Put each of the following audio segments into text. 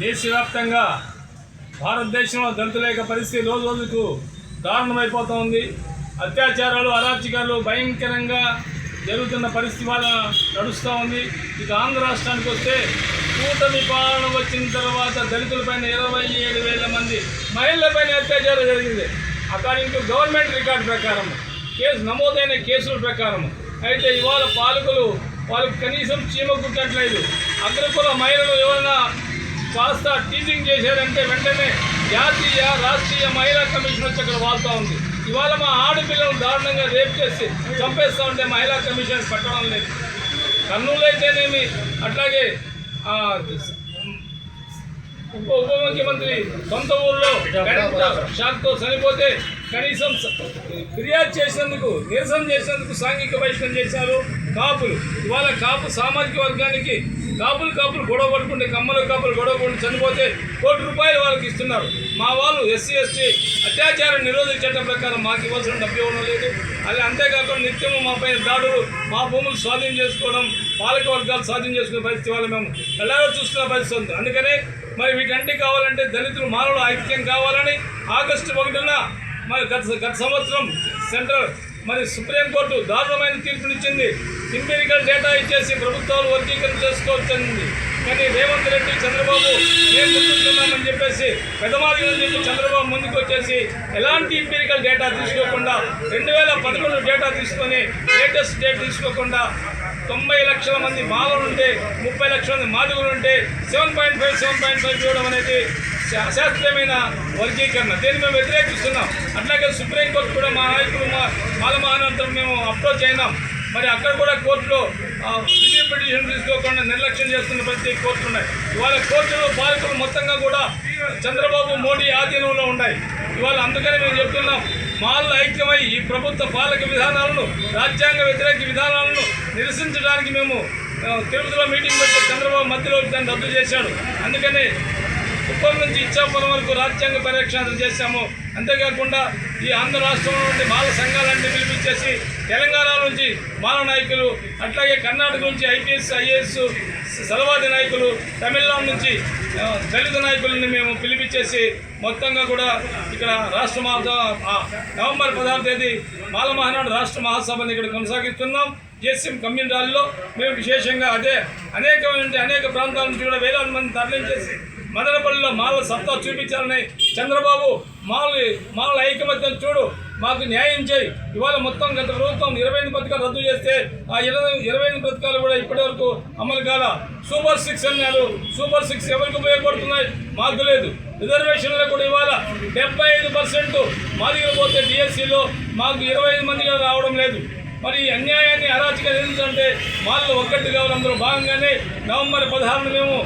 దేశవ్యాప్తంగా భారతదేశంలో దళితుల యొక్క పరిస్థితి రోజు రోజుకు దారుణమైపోతూ ఉంది అత్యాచారాలు అరాచకాలు భయంకరంగా జరుగుతున్న పరిస్థితి వల్ల నడుస్తూ ఉంది. ఇక ఆంధ్ర రాష్ట్రానికి వస్తే కూటమి పాలన వచ్చిన తర్వాత దళితులపైన ఇరవై ఏడు వేల మంది మహిళలపైన అత్యాచారం జరిగింది. అకార్డింగ్ టు గవర్నమెంట్ రికార్డు ప్రకారం కేసు నమోదైన కేసుల ప్రకారం. అయితే ఇవాళ పాలకులు వాళ్ళకి కనీసం చీమ కుట్టట్లేదు. అగ్రకుల మహిళలు ఎవరైనా కాస్త టీచింగ్ చేశారంటే వెంటనే జాతీయ రాష్ట్రీయ మహిళా కమిషన్ వచ్చి అక్కడ వాళ్తా ఉంది. ఇవాళ మా ఆడపిల్లలు దారుణంగా రేప్ చేసి చంపేస్తూ ఉంటే మహిళా కమిషన్ పెట్టడం లేదు. కర్నూలు అయితేనేమి అట్లాగే ఉప ఉప ముఖ్యమంత్రి సొంత ఊళ్ళో షాక్తో చనిపోతే కనీసం ఫిర్యాదు చేసినందుకు నిరసన చేసినందుకు సాంఘిక బహిష్కరణ చేశారు. కాపులు. ఇవాళ కాపు సామాజిక వర్గానికి కాపులు కాపులు గొడవ పడుకుంటే కమ్మలు కాపులు గొడవ పడుకుంటే చనిపోతే కోటి రూపాయలు వాళ్ళకి ఇస్తున్నారు. మా వాళ్ళు ఎస్సీ ఎస్టీ అత్యాచారం నిరోధక చట్టం ప్రకారం మాకు ఇవ్వాల్సిన డబ్బు ఇవ్వడం లేదు. అది అంతేకాకుండా నిత్యము మాపై దాడులు మా భూములు స్వాధీనం చేసుకోవడం పాలక వర్గాలు స్వాధీనం చేసుకునే పరిస్థితి వల్ల మేము ఎలాగో చూస్తున్న పరిస్థితి ఉంది. అందుకనే మరి వీటంటే కావాలంటే దళితులు మానవులు ఐక్యం కావాలని ఆగస్టు ఒకటిన మరి గత గత సంవత్సరం సెంట్రల్ మరి సుప్రీంకోర్టు దారుణమైన తీర్పునిచ్చింది. ఇంపెరికల్ డేటా ఇచ్చేసి ప్రభుత్వాలు వర్గీకరణ చేసుకోవచ్చంది. కానీ రేవంత్ రెడ్డి చంద్రబాబు మేము ముందుతున్నామని చెప్పేసి పెద్దమార్గం చెప్పి చంద్రబాబు ముందుకు వచ్చేసి ఎలాంటి ఇంపెరికల్ డేటా తీసుకోకుండా రెండు వేల పదకొండు డేటా తీసుకొని లేటెస్ట్ డేట్ తీసుకోకుండా తొంభై లక్షల మంది మాలలు ఉంటే ముప్పై లక్షల మంది మాదిగలు ఉంటే seven point five seven point five చూడడం అనేది అశాస్త్రీయమైన వర్గీకరణ. దీన్ని మేము వ్యతిరేకిస్తున్నాం. అట్లాగే సుప్రీంకోర్టు కూడా మా నాయకులు మా మాల మహానంతరం మేము అప్రోచ్ అయినాం. మరి అక్కడ కూడా కోర్టులో రిలీవ్ పిటిషన్ తీసుకోకుండా నిర్లక్ష్యం చేస్తున్న ప్రతి కోర్టులు ఉన్నాయి ఇవాళ కోర్టులు పాలకులు మొత్తంగా కూడా చంద్రబాబు మోడీ ఆధీనంలో ఉన్నాయి. ఇవాళ అందుకని మేము చెప్తున్నాం మాల్లో ఐక్యమై ఈ ప్రభుత్వ పాలక విధానాలను రాజ్యాంగ వ్యతిరేక విధానాలను నిరసించడానికి మేము తెలుగులో తిరుపతిలో మీటింగ్ పెట్టి చంద్రబాబు మధ్యలో దాన్ని రద్దు చేశాడు. అందుకని కుప్పం నుంచి ఇచ్చాపురం వరకు రాజ్యాంగ పరిరక్షణ చేశాము. అంతేకాకుండా ఈ ఆంధ్ర రాష్ట్రంలో నుండి మాల సంఘాలన్నీ పిలిపించేసి తెలంగాణ నుంచి మాల నాయకులు అట్లాగే కర్ణాటక నుంచి ఐపీఎస్ ఐఏఎస్ సలవాది నాయకులు తమిళనాడు నుంచి దళిత నాయకులని మేము పిలిపించేసి మొత్తంగా కూడా ఇక్కడ రాష్ట్ర నవంబర్ పదహారు తేదీ మాల మహానాడు రాష్ట్ర మహాసభని ఇక్కడ కొనసాగిస్తున్నాం. జేసీఎం కమ్యూనిటీలో మేము విశేషంగా అదే అనేకమైన అనేక ప్రాంతాల నుంచి కూడా వేలాది మంది తరలించేసి మదనపల్లిలో మాల సత్తా చూపించాలని చంద్రబాబు మాల మాల ఐకమత్యం చూడు మాకు న్యాయం చేయి. ఇవాళ మొత్తం గత ప్రభుత్వం ఇరవై ఎనిమిది పథకాలు రద్దు చేస్తే ఆ ఇరవై ఇరవై ఎనిమిది పథకాలు కూడా ఇప్పటివరకు అమలు కాల. సూపర్ సిక్స్ అన్నారు. సూపర్ సిక్స్ ఎవరికి ఉపయోగపడుతున్నాయి? మాకు లేదు. రిజర్వేషన్లో కూడా ఇవాళ డెబ్బై ఐదు పర్సెంట్ మాదిగలు పోతే డిఎస్సిలో మాకు ఇరవై ఐదు మందిగా రావడం లేదు. మరి ఈ అన్యాయాన్ని అరాచకం ఎందుకంటే మాల్లో ఒక్కటి కావాలి. అందులో భాగంగానే నవంబర్ పదహారును మేము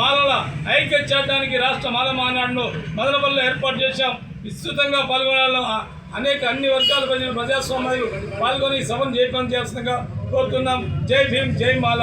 మాలల ఐక్య చేయడానికి రాష్ట్ర మాల మానాడును మదనపల్లిలో ఏర్పాటు చేశాం. విస్తృతంగా పాల్గొనాలని అనేక అన్ని వర్గాల ప్రజలు ప్రజాస్వామ్యాలు పాల్గొని సభను జయపం చేస్తుండగా కోరుతున్నాం. జై భీమ్ జై మాల.